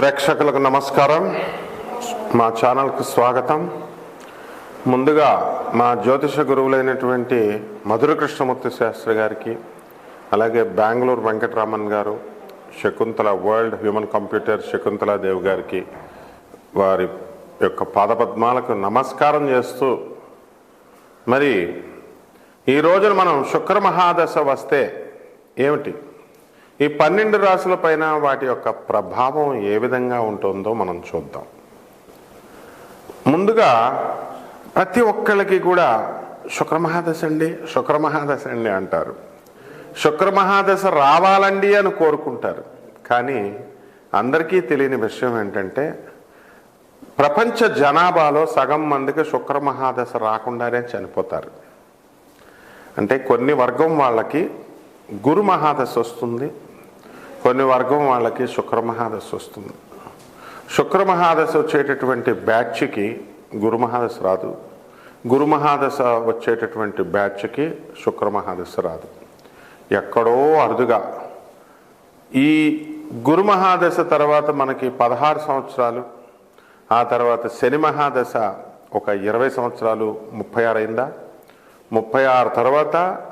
ప్రేక్షకులకు నమస్కారం. మా ఛానల్కు స్వాగతం. ముందుగా మా జ్యోతిష గురువులైనటువంటి మధుర కృష్ణమూర్తి శాస్త్రి గారికి అలాగే బెంగళూరు వెంకటరామన్ గారు శకుంతల వరల్డ్ హ్యూమన్ కంప్యూటర్ శకుంతలాదేవ్ గారికి వారి యొక్క పాదపద్మాలకు నమస్కారం చేస్తూ మరి ఈ రోజున మనం శుక్ర మహాదశ వస్తే ఏమిటి? ఈ పన్నెండు రాసుల పైన వాటి యొక్క ప్రభావం ఏ విధంగా ఉంటుందో మనం చూద్దాం. ముందుగా ప్రతి ఒక్కళ్ళకి కూడా శుక్రమహాదశ అండి శుక్రమహాదశ అండి అంటారు. శుక్రమహాదశ రావాలండి అని కోరుకుంటారు. కానీ అందరికీ తెలియని విషయం ఏంటంటే ప్రపంచ జనాభాలో సగం మందికి శుక్రమహాదశ రాకుండానే చనిపోతారు. అంటే కొన్ని వర్గం వాళ్ళకి గురు మహాదశ వస్తుంది కొన్ని వర్గం వాళ్ళకి శుక్రమహాదశ వస్తుంది. శుక్రమహాదశ వచ్చేటటువంటి బ్యాచ్కి గురుమహాదశ రాదు. గురుమహాదశ వచ్చేటటువంటి బ్యాచ్కి శుక్రమహాదశ రాదు. ఎక్కడో అరుదుగా. ఈ గురుమహాదశ తర్వాత మనకి పదహారు సంవత్సరాలు ఆ తర్వాత శని మహాదశ ఒక ఇరవై సంవత్సరాలు ముప్పై ఆరు అయిందా? ముప్పై ఆరు తర్వాత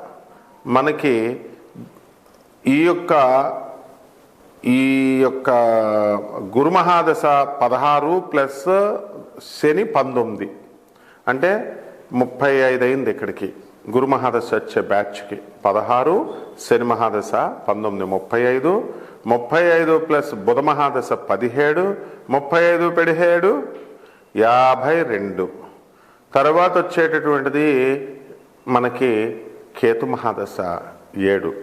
మనకి ఈ యొక్క ఈ యొక్క గురుమహాదశ పదహారు ప్లస్ శని పంతొమ్మిది. అంటే ముప్పై ఐదు అయింది ఇక్కడికి. గురుమహాదశ వచ్చే బ్యాచ్కి. పదహారు శని మహాదశ పంతొమ్మిది ముప్పై ఐదు. ముప్పై ఐదు ప్లస్ బుధ మహాదశ పదిహేడు. ముప్పై ఐదు పదిహేడు యాభై రెండు. తర్వాత వచ్చేటటువంటిది మనకి కేతు మహాదశ ఏడు.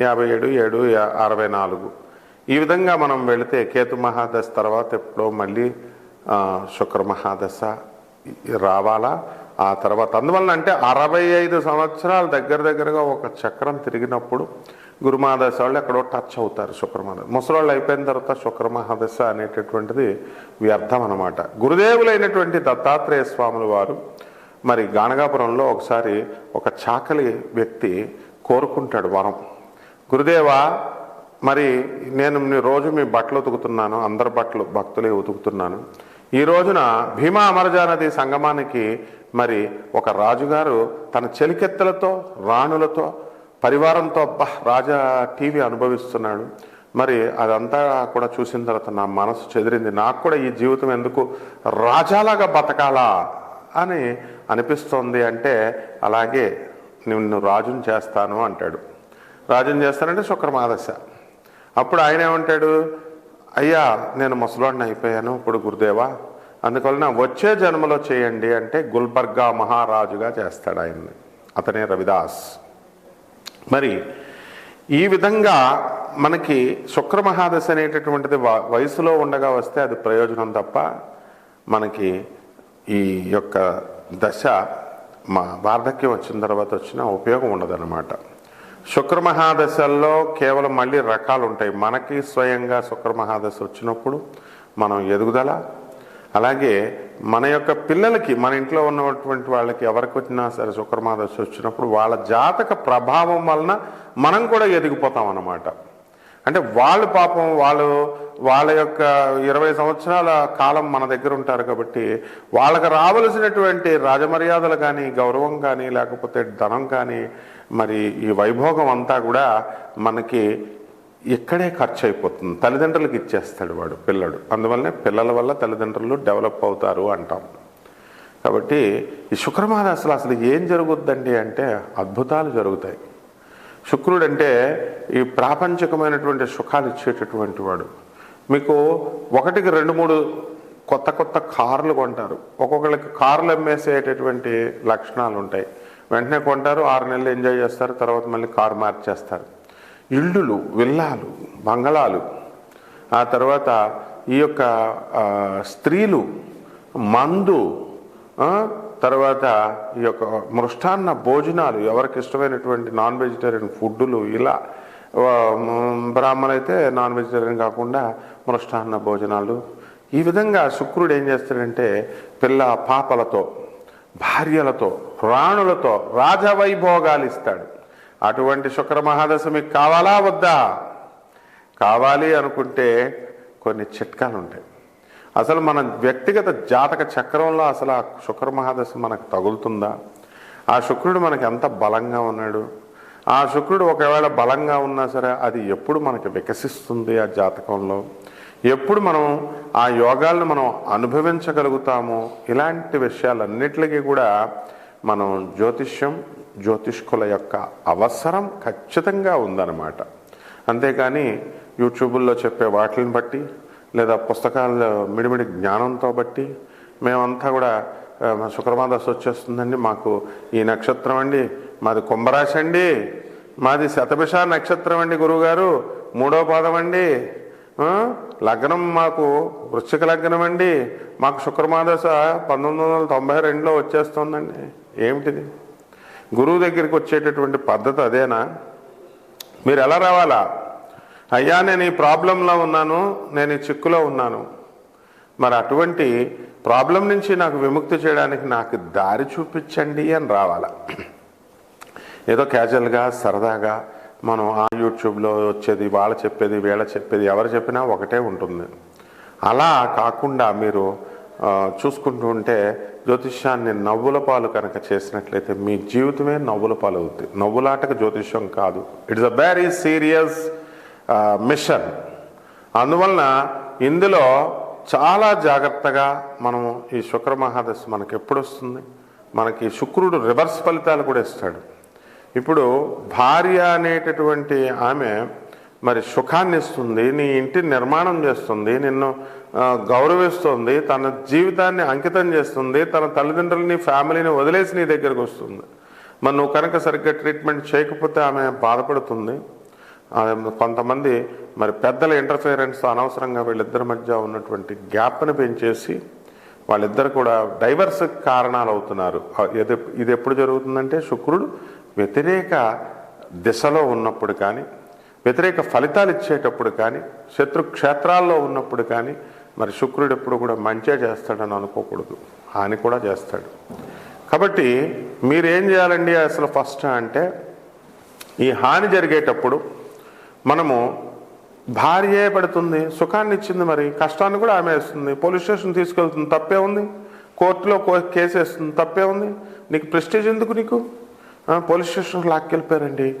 యాభై ఏడు ఏడు యా- అరవై నాలుగు. ఈ విధంగా మనం వెళితే కేతు మహాదశ తర్వాత ఎప్పుడో మళ్ళీ శుక్ర మహాదశ రావాలా? ఆ తర్వాత అందువలన అంటే అరవై ఐదు సంవత్సరాలు దగ్గర దగ్గరగా ఒక చక్రం తిరిగినప్పుడు గురుమహాదశ వాళ్ళు ఎక్కడో టచ్ అవుతారు శుక్రమహాదశ ముసలాళ్ళు అయిపోయిన తర్వాత శుక్రమహాదశ అనేటటువంటిది వ్యర్థం అనమాట గురుదేవులైనటువంటి దత్తాత్రేయ స్వాముల వారు మరి గానగాపురంలో ఒకసారి ఒక చాకలి వ్యక్తి కోరుకుంటాడు వరం. గురుదేవా మరి నేను మీ రోజు మీ బట్టలు ఉతుకుతున్నాను అందరి బట్టలు భక్తులే ఉతుకుతున్నాను. ఈ రోజున భీమా అమరజా నది సంగమానికి మరి ఒక రాజుగారు తన చెలికెత్తలతో రాణులతో పరివారంతో అబ్బా రాజా టీవీ అనుభవిస్తున్నాడు. మరి అదంతా కూడా చూసిన తర్వాత నా మనసు చెదిరింది. నాకు కూడా ఈ జీవితం ఎందుకు రాజాలాగా బతకాలా అని అనిపిస్తోంది అంటే అలాగే నిన్ను రాజుని చేస్తాను అంటాడు. రాజుని చేస్తానంటే శుక్రమాదశ. అప్పుడు ఆయన ఏమంటాడు అయ్యా నేను ముసలాడిని అయిపోయాను ఇప్పుడు గురుదేవా. అందువలన వచ్చే జన్మలో చేయండి అంటే గుల్బర్గా మహారాజుగా చేస్తాడు ఆయన్ని అతనే రవిదాస్. మరి ఈ విధంగా మనకి శుక్ర మహాదశ అనేటటువంటిది వ- వయసులో ఉండగా వస్తే అది ప్రయోజనం తప్ప మనకి ఈ యొక్క దశ మా వార్ధక్యం వచ్చిన తర్వాత వచ్చిన ఉపయోగం ఉండదన్నమాట. శుక్ర మహాదశల్లో కేవలం మళ్ళీ రకాలు ఉంటాయి మనకి స్వయంగా శుక్ర మహాదశ వచ్చినప్పుడు మనం ఎదుగుదల అలాగే మన యొక్క పిల్లలకి మన ఇంట్లో ఉన్నటువంటి వాళ్ళకి ఎవరికి వచ్చినా సరే శుక్రమాదశ వచ్చినప్పుడు వాళ్ళ జాతక ప్రభావం వలన మనం కూడా ఎదిగిపోతాం అన్నమాట. అంటే వాళ్ళు పాపం వాళ్ళు వాళ్ళ యొక్క ఇరవై సంవత్సరాల కాలం మన దగ్గర ఉంటారు కాబట్టి వాళ్ళకి రావలసినటువంటి రాజమర్యాదలు కానీ గౌరవం కానీ లేకపోతే ధనం కానీ మరి ఈ వైభోగం అంతా కూడా మనకి ఇక్కడే ఖర్చు అయిపోతుంది తల్లిదండ్రులకు ఇచ్చేస్తాడు వాడు పిల్లడు. అందువల్లనే పిల్లల వల్ల తల్లిదండ్రులు డెవలప్ అవుతారు అంటాం. కాబట్టి ఈ శుక్రమాద అసలు అసలు ఏం జరుగుద్దండి అంటే అద్భుతాలు జరుగుతాయి. శుక్రుడు అంటే ఈ ప్రాపంచికమైనటువంటి సుఖాలు ఇచ్చేటటువంటి వాడు. మీకు ఒకటికి రెండు మూడు కొత్త కొత్త కార్లు కొంటారు. ఒక్కొక్కళ్ళకి కార్లు అమ్మేసేటటువంటి లక్షణాలు ఉంటాయి వెంటనే కొంటారు ఆరు నెలలు ఎంజాయ్ చేస్తారు తర్వాత మళ్ళీ కారు మార్చేస్తారు ఇల్లులు విల్లాలు బంగళాలు ఆ తర్వాత ఈ యొక్క స్త్రీలు మందు తర్వాత ఈ యొక్క మృష్టాన్న భోజనాలు ఎవరికి ఇష్టమైనటువంటి నాన్ వెజిటేరియన్ ఫుడ్డులు ఇలా ఆ, బ్రాహ్మణులు అయితే నాన్ వెజిటేరియన్ కాకుండా మృష్టాన్న భోజనాలు. ఈ విధంగా శుక్రుడు ఏం చేస్తాడంటే పిల్ల పాపలతో భార్యలతో ప్రాణులతో రాజవైభోగాలు ఇస్తాడు అటువంటి శుక్ర మహాదశ మీకు కావాలా వద్దా? కావాలి అనుకుంటే కొన్ని చిట్కాలు ఉంటాయి అసలు మన వ్యక్తిగత జాతక చక్రంలో అసలు ఆ శుక్ర మహాదశ మనకు తగులుతుందా? ఆ శుక్రుడు మనకి ఎంత బలంగా ఉన్నాడు? ఆ శుక్రుడు ఒకవేళ బలంగా ఉన్నా సరే అది ఎప్పుడు మనకి వికసిస్తుంది ఆ జాతకంలో? ఎప్పుడు మనం ఆ యోగాలను మనం అనుభవించగలుగుతాము? ఇలాంటి విషయాలన్నిటికీ కూడా మనం జ్యోతిష్యం జ్యోతిష్కుల యొక్క అవసరం ఖచ్చితంగా ఉందన్నమాట. అంతేకాని యూట్యూబుల్లో చెప్పే వాటిని బట్టి లేదా పుస్తకాల్లో మిడిమిడి జ్ఞానంతో బట్టి మేమంతా కూడా మా శుక్రమాదశ వచ్చేస్తుందండి మాకు ఈ నక్షత్రం అండి మాది కుంభరాశి అండి మాది శతభిష నక్షత్రం అండి గురువుగారు మూడో పాదం అండి లగ్నం మాకు వృశ్చిక లగ్నం అండి మాకు శుక్రమాదశ పంతొమ్మిది వందల తొంభై రెండులో వచ్చేస్తుందండి. ఏమిటిది? గురువు దగ్గరికి వచ్చేటటువంటి పద్ధతి అదేనా? మీరు ఎలా రావాలా? అయ్యా నేను ఈ ప్రాబ్లంలో ఉన్నాను నేను ఈ చిక్కులో ఉన్నాను. మరి అటువంటి ప్రాబ్లం నుంచి నాకు విముక్తి చేయడానికి నాకు దారి చూపించండి అని రావాలా? ఏదో క్యాజువల్గా సరదాగా మనం ఆ యూట్యూబ్లో వచ్చేది వాళ్ళ చెప్పేది వీళ్ళ చెప్పేది ఎవరు చెప్పినా ఒకటే ఉంటుంది. అలా కాకుండా మీరు చూసుకుంటూ ఉంటే జ్యోతిష్యాన్ని నవ్వుల పాలు కనుక చేసినట్లయితే మీ జీవితమే నవ్వుల పాలు అవుతుంది నవ్వులాటకు జ్యోతిష్యం కాదు. It's a very serious mission అందువలన ఇందులో చాలా జాగ్రత్తగా మనము ఈ శుక్ర మహాదశ మనకి ఎప్పుడు వస్తుంది? మనకి శుక్రుడు రివర్స్ ఫలితాలు కూడా ఇస్తాడు. ఇప్పుడు భార్య అనేటటువంటి ఆమె మరి సుఖాన్ని ఇస్తుంది నీ ఇంటిని నిర్మాణం చేస్తుంది నిన్ను గౌరవిస్తుంది తన జీవితాన్ని అంకితం చేస్తుంది తన తల్లిదండ్రులని ఫ్యామిలీని వదిలేసి నీ దగ్గరకు వస్తుంది. మరి నువ్వు కనుక సరిగ్గా ట్రీట్మెంట్ చేయకపోతే ఆమె బాధపడుతుంది. కొంతమంది మరి పెద్దల ఇంటర్ఫియరెన్స్ అనవసరంగా వీళ్ళిద్దరి మధ్య ఉన్నటువంటి గ్యాప్ని పెంచేసి వాళ్ళిద్దరు కూడా డైవర్స్ కారణాలు అవుతున్నారు ఇది ఎప్పుడు జరుగుతుందంటే శుక్రుడు వ్యతిరేక దిశలో ఉన్నప్పుడు కానీ వ్యతిరేక ఫలితాలు ఇచ్చేటప్పుడు కానీ శత్రు క్షేత్రాల్లో ఉన్నప్పుడు కానీ మరి శుక్రుడు ఎప్పుడు కూడా మంచిగా చేస్తాడని అనుకోకూడదు. హాని కూడా చేస్తాడు. కాబట్టి మీరేం చేయాలండి అసలు ఫస్ట్ అంటే ఈ హాని జరిగేటప్పుడు మనము భార్యే పడుతుంది సుఖాన్ని ఇచ్చింది మరి కష్టాన్ని కూడా ఆమె వేస్తుంది పోలీస్ స్టేషన్ తీసుకెళ్తుంది తప్పే ఉంది. కోర్టులో కో- కేసు వేస్తుంది తప్పే ఉంది. నీకు ప్రెస్టేజ్ ఎందుకు నీకు? Police station లాక్కెళ్ళిపోయారండి.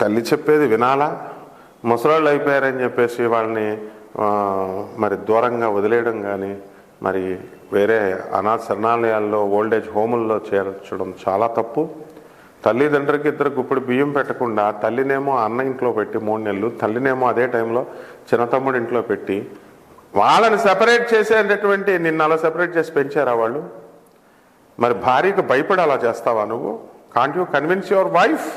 తల్లి చెప్పేది వినాలా? ముసలాళ్ళు అయిపోయారని చెప్పేసి వాళ్ళని మరి దూరంగా వదిలేయడం కానీ మరి వేరే అనాథ శరణాలయాల్లో ఓల్డేజ్ హోముల్లో చేర్చడం చాలా తప్పు. తల్లిదండ్రులకి ఇద్దరు ఇప్పుడు బియ్యం పెట్టకుండా తల్లినేమో అన్న ఇంట్లో పెట్టి మూడు నెలలు తల్లినేమో అదే టైంలో చిన్నతమ్ముడు ఇంట్లో పెట్టి వాళ్ళని సెపరేట్ చేసేటటువంటి నిన్ను అలా సెపరేట్ చేసి పెంచారా వాళ్ళు? మరి భార్యకు భయపడి అలా చేస్తావా నువ్వు? Can't you convince your wife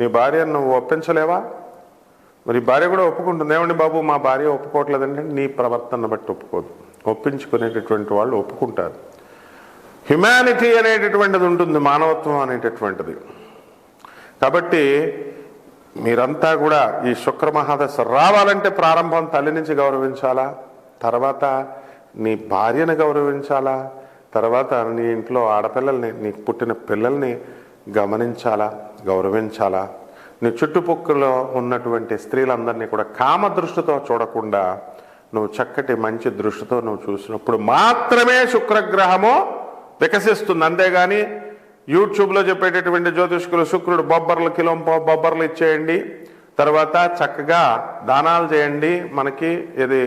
నీ భార్యను నువ్వు ఒప్పించలేవా? మరి భార్య కూడా ఒప్పుకుంటుంది. ఏమండి బాబు మా భార్య ఒప్పుకోవట్లేదంటే నీ ప్రవర్తన బట్టి ఒప్పుకోదు. ఒప్పించుకునేటటువంటి వాళ్ళు ఒప్పుకుంటారు. హ్యుమానిటీ అనేటటువంటిది ఉంటుంది మానవత్వం అనేటటువంటిది. కాబట్టి మీరంతా కూడా ఈ శుక్రమహాదశ రావాలంటే ప్రారంభం తల్లి నుంచి గౌరవించాలా? తర్వాత నీ భార్యను గౌరవించాలా? తర్వాత నీ ఇంట్లో ఆడపిల్లల్ని నీకు పుట్టిన పిల్లల్ని గమనించాలా? గౌరవించాలా? నీ చుట్టుపక్కల ఉన్నటువంటి స్త్రీలందరినీ కూడా కామ దృష్టితో చూడకుండా నువ్వు చక్కటి మంచి దృష్టితో నువ్వు చూసినప్పుడు మాత్రమే శుక్రగ్రహము వికసిస్తుంది. అంతేగాని యూట్యూబ్లో చెప్పేటటువంటి జ్యోతిష్కులు శుక్రుడు బొబ్బర్లు కిలో బొబ్బర్లు ఇచ్చేయండి. తర్వాత చక్కగా దానాలు చేయండి. మనకి ఇది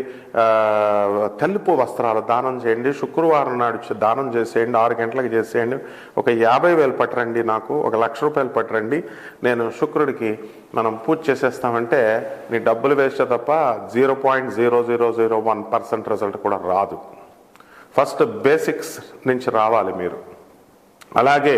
తెలుపు వస్త్రాలు దానం చేయండి. శుక్రవారం నాడు దానం చేసేయండి. ఆరు గంటలకు చేసేయండి. ఒక యాభై వేలు పట్టరండి నాకు. ఒక లక్ష రూపాయలు పట్టరండి. నేను శుక్రుడికి మనం పూజ చేసేస్తామంటే నీ డబ్బులు వేస్తే తప్ప zero point zero zero zero one percent result కూడా రాదు. ఫస్ట్ బేసిక్స్ నుంచి రావాలి మీరు. అలాగే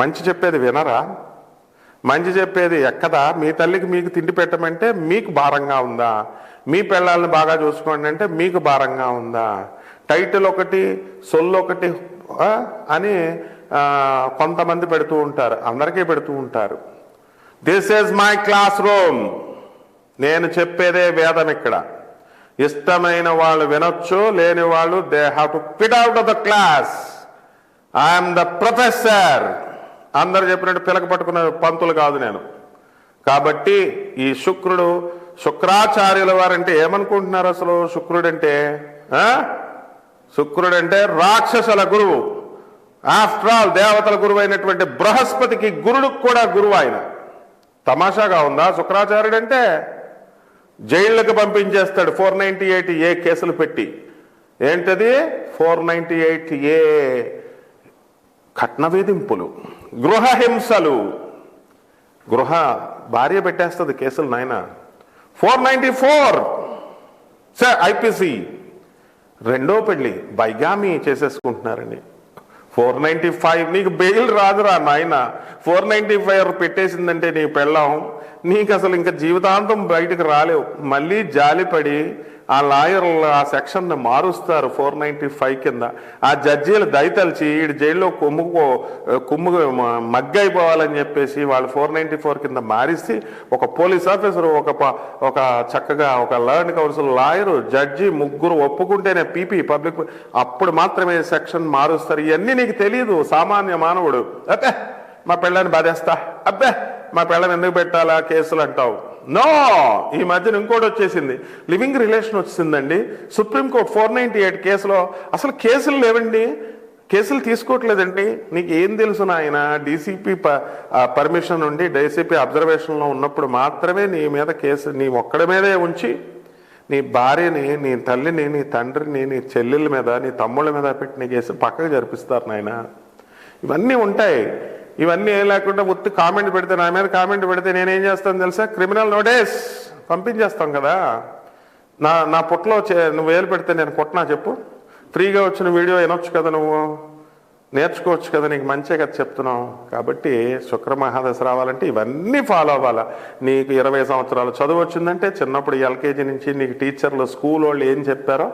మంచి చెప్పేది వినరా? మంచి చెప్పేది ఎక్కదా? మీ తల్లికి మీకు తిండి పెట్టమంటే మీకు భారంగా ఉందా? మీ పిల్లల్ని బాగా చూసుకోండి అంటే మీకు భారంగా ఉందా? టైటిల్ ఒకటి సొల్లు ఒకటి అని కొంతమంది పెడుతూ ఉంటారు. అందరికీ పెడుతూ ఉంటారు. This is my class room నేను చెప్పేదే వేదం ఇక్కడ. ఇష్టమైన వాళ్ళు వినొచ్చు లేని వాళ్ళు they have to pit out of the class I'm the professor అందరు చెప్పినట్టు పిలక పట్టుకున్న పంతులు కాదు నేను. కాబట్టి ఈ శుక్రుడు శుక్రాచార్యుల వారంటే ఏమనుకుంటున్నారు అసలు? శుక్రుడంటే శుక్రుడంటే రాక్షసుల గురువు. ఆఫ్టర్ ఆల్ దేవతల గురువు అయినటువంటి బృహస్పతికి గురుడుకు కూడా గురువు ఆయన. తమాషాగా ఉందా? శుక్రాచార్యుడు అంటే జైళ్ళకు పంపించేస్తాడు. ఫోర్ నైన్టీ ఎయిట్ ఏ కేసులు పెట్టి. ఏంటది? ఫోర్ నైన్టీ ఎయిట్ ఏ కట్న వేధింపులు గృహ హింసలు గృహ భార్య పెట్టేస్తుంది కేసులు నాయన. Four ninety four. Sir IPC. రెండో పెళ్ళి బైగామి చేసేసుకుంటున్నారండి. Four ninety five. నీకు బెయిల్ రాదురా నాయన. ఫోర్ నైంటీ ఫైవ్ పెట్టేసిందంటే నీ పెళ్ళాం. నీకు అసలు ఇంకా జీవితాంతం బయటకు రాలేవు. మళ్ళీ జాలిపడి ఆ లాయర్లు ఆ సెక్షన్ని మారుస్తారు ఫోర్ నైంటీ ఫైవ్ కింద. ఆ జడ్జీలు దయతలిచి ఈ జైల్లో కొమ్ముకో కొమ్ము మగ్గైపోవాలని చెప్పేసి వాళ్ళు ఫోర్ నైంటీ ఫోర్ కింద మారిస్తే ఒక పోలీస్ ఆఫీసర్ ఒక ప- ఒక చక్కగా ఒక లర్న్ కౌన్సిల్ లాయరు జడ్జి ముగ్గురు ఒప్పుకుంటేనే పీపీ పబ్లిక్ అప్పుడు మాత్రమే సెక్షన్ మారుస్తారు. ఇవన్నీ నీకు తెలియదు సామాన్య మానవుడు. అబ్బే మా పిల్లని బాధేస్తా. అబ్బే మా పిల్లని ఎందుకు పెట్టాలా కేసులు అంటావు? నో ఈ మధ్యన ఇంకోటి వచ్చేసింది. లివింగ్ రిలేషన్ వచ్చిందండి. Supreme court four ninety eight కేసులో అసలు కేసులు లేవండి. కేసులు తీసుకోవట్లేదండి. నీకు ఏం తెలుసు నాయన? డీసీపీ పర్మిషన్ ఉండి డీసీపీ అబ్జర్వేషన్లో ఉన్నప్పుడు మాత్రమే నీ మీద కేసు నీ ఒక్కడి మీదే ఉంచి నీ భార్యని నీ తల్లిని నీ తండ్రిని నీ చెల్లెల మీద నీ తమ్ముళ్ళ మీద పెట్టి నీ కేసు పక్కకు జరిపిస్తారు నాయన. ఇవన్నీ ఉంటాయి. ఇవన్నీ ఏం లేకుండా ఉత్తి కామెంట్ పెడితే నా మీద కామెంట్ పెడితే నేనేం చేస్తాను తెలుసా? క్రిమినల్ నోటీస్ పంపించేస్తాం కదా. నా నా పుట్టలో చే- నువ్వు వేలు పెడితే నేను కొట్టనా చెప్పు. ఫ్రీగా వచ్చిన వీడియో వినొచ్చు కదా నువ్వు. నేర్చుకోవచ్చు కదా నీకు మంచిగా కదా చెప్తున్నావు. కాబట్టి శుక్ర మహాదశ రావాలంటే ఇవన్నీ ఫాలో అవ్వాలా. నీకు ఇరవై సంవత్సరాలు చదువు వచ్చిందంటే చిన్నప్పుడు ఎల్కేజీ నుంచి నీకు టీచర్లు స్కూల్ వాళ్ళు ఏం చెప్పారో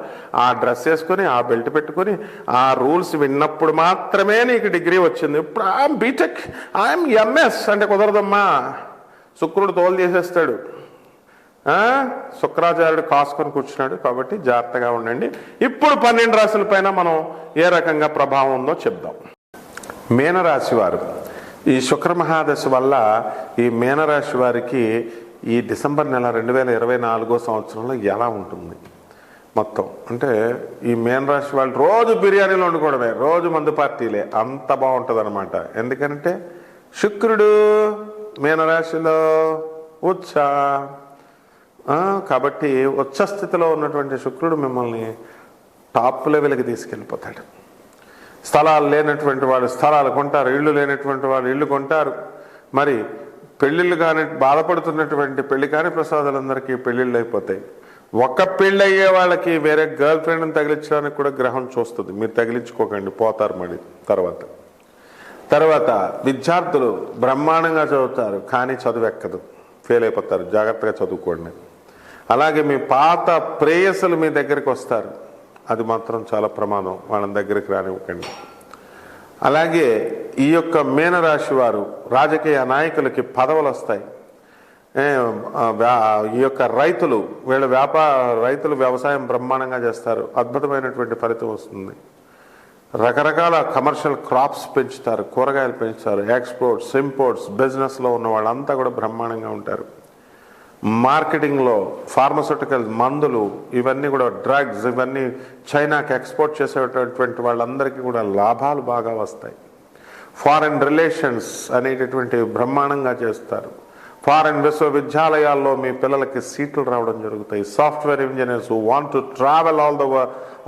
ఆ డ్రెస్ వేసుకొని ఆ బెల్ట్ పెట్టుకొని ఆ రూల్స్ విన్నప్పుడు మాత్రమే నీకు డిగ్రీ వచ్చింది. ఇప్పుడు ఐఎమ్ బీటెక్ ఐఎమ్ ఎంఎస్ అంటే కుదరదమ్మా. శుక్రుడు తోలు చేసేస్తాడు శుక్రాచార్యుడు కాసుకొని కూర్చున్నాడు కాబట్టి జాగ్రత్తగా ఉండండి. ఇప్పుడు పన్నెండు రాశుల పైన మనం ఏ రకంగా ప్రభావం ఉందో చెప్దాం. మీనరాశి వారు ఈ శుక్ర మహాదశ వల్ల ఈ మీనరాశి వారికి ఈ డిసెంబర్ నెల రెండు వేల ఇరవై నాలుగో సంవత్సరంలో ఎలా ఉంటుంది? మొత్తం అంటే ఈ మేన్ రాశి వాళ్ళు రోజు బిర్యానీలు వండుకోవడమే రోజు మందు పార్టీలే అంత బాగుంటుంది అనమాట ఎందుకంటే శుక్రుడు మీనరాశిలో ఉత్సాహ కాబట్టి ఉచ్చస్థితిలో ఉన్నటువంటి శుక్రుడు మిమ్మల్ని టాప్ లెవెల్కి తీసుకెళ్ళిపోతాడు. స్థలాలు లేనటువంటి వాళ్ళు స్థలాలు కొంటారు ఇళ్ళు లేనటువంటి వాళ్ళు ఇళ్ళు కొంటారు. మరి పెళ్ళిళ్ళు కాని బాధపడుతున్నటువంటి పెళ్ళి కాని ప్రసాదాలందరికీ పెళ్ళిళ్ళు అయిపోతాయి. ఒక్క పెళ్ళి అయ్యే వాళ్ళకి వేరే గర్ల్ ఫ్రెండ్ని తగిలించడానికి కూడా గ్రహం చూస్తుంది. మీరు తగిలించుకోకండి పోతారు మళ్ళీ తర్వాత. తర్వాత విద్యార్థులు బ్రహ్మాండంగా చదువుతారు కానీ చదువు ఎక్కదు. ఫెయిల్ అయిపోతారు జాగ్రత్తగా చదువుకోండి. అలాగే మీ పాత ప్రేయసులు మీ దగ్గరికి వస్తారు. అది మాత్రం చాలా ప్రమాదం. వాళ్ళ దగ్గరికి రానివ్వకండి. అలాగే ఈ యొక్క మీనరాశి వారు రాజకీయ నాయకులకి పదవులు వస్తాయి. ఈ యొక్క రైతులు వీళ్ళ వ్యాపార రైతులు వ్యవసాయం బ్రహ్మాండంగా చేస్తారు. అద్భుతమైనటువంటి ఫలితం వస్తుంది. రకరకాల కమర్షియల్ క్రాప్స్ పెంచుతారు కూరగాయలు పెంచుతారు ఎక్స్పోర్ట్స్ ఇంపోర్ట్స్ బిజినెస్లో ఉన్న వాళ్ళంతా కూడా బ్రహ్మాండంగా ఉంటారు. మార్కెటింగ్లో ఫార్మస్యూటికల్ మందులు ఇవన్నీ కూడా డ్రగ్స్ ఇవన్నీ చైనాకి ఎక్స్పోర్ట్ చేసేటటువంటి వాళ్ళందరికీ కూడా లాభాలు బాగా వస్తాయి. ఫారెన్ రిలేషన్స్ అనేటటువంటి బ్రహ్మాండంగా చేస్తారు. ఫారెన్ విశ్వవిద్యాలయాల్లో మీ పిల్లలకి సీట్లు రావడం జరుగుతాయి. Software engineers want to travel all the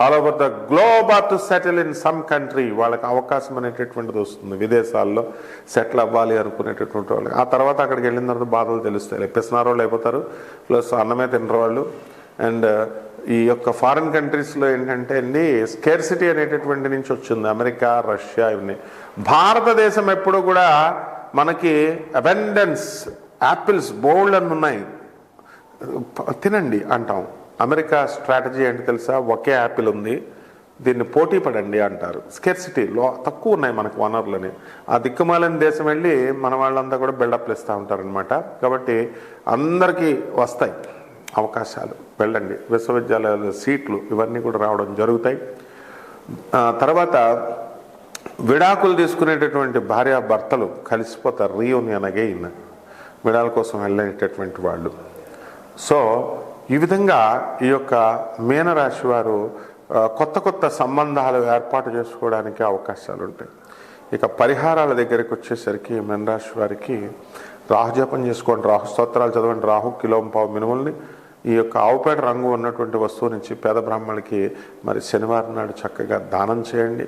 all over the globe or to settle in some country వాళ్ళకి అవకాశం అనేటటువంటిది వస్తుంది. విదేశాల్లో సెటిల్ అవ్వాలి అనుకునేటటువంటి వాళ్ళకి. ఆ తర్వాత అక్కడికి వెళ్ళిన తర్వాత బాధలు తెలుస్తాయి. పిసినారు అయిపోతారు. ప్లస్ అన్నమే తినరు వాళ్ళు అండ్ uh, ఈ యొక్క ఫారిన్ కంట్రీస్లో ఏంటంటే అండి స్కేర్సిటీ అనేటటువంటి నుంచి వచ్చింది. అమెరికా రష్యా ఇవన్నీ. భారతదేశం ఎప్పుడు కూడా మనకి అబెండెన్స్ యాపిల్స్ బోల్డ్ అని ఉన్నాయి. తినండి అంటాం. అమెరికా స్ట్రాటజీ ఏంటి తెలుసా? ఒకే యాపిల్ ఉంది. దీన్ని పోటీ పడండి అంటారు. స్కెర్సిటీ లో తక్కువ ఉన్నాయి మనకు వనరులని. ఆ దిక్కుమాలని దేశం వెళ్ళి మన వాళ్ళంతా కూడా బిల్డప్లు ఇస్తూ ఉంటారనమాట కాబట్టి అందరికీ వస్తాయి అవకాశాలు. వెళ్ళండి. విశ్వవిద్యాలయాల సీట్లు ఇవన్నీ కూడా రావడం జరుగుతాయి. తర్వాత విడాకులు తీసుకునేటటువంటి భార్యాభర్తలు కలిసిపోతారు. Reunion again. విడాల కోసం వెళ్ళేటటువంటి వాళ్ళు. సో ఈ విధంగా ఈ యొక్క మీనరాశి వారు కొత్త కొత్త సంబంధాలు ఏర్పాటు చేసుకోవడానికి అవకాశాలు ఉంటాయి. ఇక పరిహారాల దగ్గరికి వచ్చేసరికి మీనరాశి వారికి రాహుజపం చేసుకోండి రాహు స్తోత్రాలు చదవండి రాహు కిలోం పావు మినుముల్ని. ఈ యొక్క ఆవుపేట రంగు ఉన్నటువంటి వస్తువు నుంచి పేద బ్రాహ్మణులకి మరి శనివారం నాడు చక్కగా దానం చేయండి.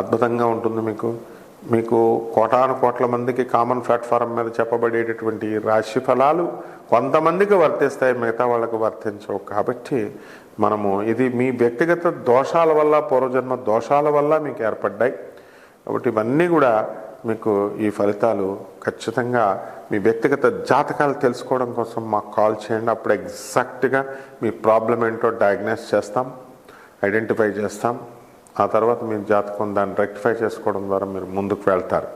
అద్భుతంగా ఉంటుంది మీకు. మీకు కోటాను కోట్ల మందికి కామన్ ప్లాట్ఫారం మీద చెప్పబడేటటువంటి రాశి ఫలాలు కొంతమందికి వర్తిస్తాయి మిగతా వాళ్ళకు వర్తించవు. కాబట్టి మనము ఇది మీ వ్యక్తిగత దోషాల వల్ల పూర్వజన్మ దోషాల వల్ల మీకు ఏర్పడ్డాయి. కాబట్టి ఇవన్నీ కూడా మీకు ఈ ఫలితాలు ఖచ్చితంగా మీ వ్యక్తిగత జాతకాలు తెలుసుకోవడం కోసం మాకు కాల్ చేయండి. అప్పుడు ఎగ్జాక్ట్గా మీ ప్రాబ్లం ఏంటో డయాగ్నోస్ చేస్తాం ఐడెంటిఫై చేస్తాం. ఆ తర్వాత మీ జాతకం దాన్ని రెక్టిఫై చేసుకోవడం ద్వారా మీరు ముందుకు వెళ్తారు.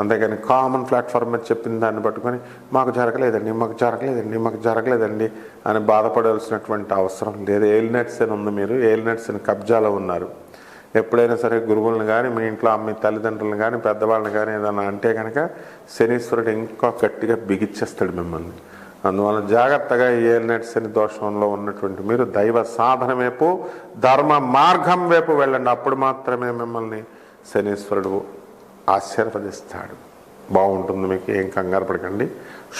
అంతేగాని కామన్ ప్లాట్ఫామ్ మీద చెప్పిన దాన్ని పట్టుకొని మాకు జరగలేదండి మాకు జరగలేదండి మాకు జరగలేదండి అని బాధపడాల్సినటువంటి అవసరం లేదు. ఏలినట్స్ అని ఉంది మీరు ఏలినట్స్ అని కబ్జాలో ఉన్నారు. ఎప్పుడైనా సరే గురువులను కానీ మీ ఇంట్లో మీ తల్లిదండ్రులను కానీ పెద్దవాళ్ళని కానీ ఏదైనా అంటే కనుక శనీశ్వరుడు ఇంకా గట్టిగా బిగిచ్చేస్తాడు మిమ్మల్ని. అందువల్ల జాగ్రత్తగా ఏలినటి శని దోషంలో ఉన్నటువంటి మీరు దైవ సాధన వైపు ధర్మ మార్గం వైపు వెళ్ళండి. అప్పుడు మాత్రమే మిమ్మల్ని శనీశ్వరుడు ఆశీర్వదిస్తాడు. బాగుంటుంది మీకు ఏం కంగారు పడకండి.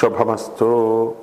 శుభమస్తు.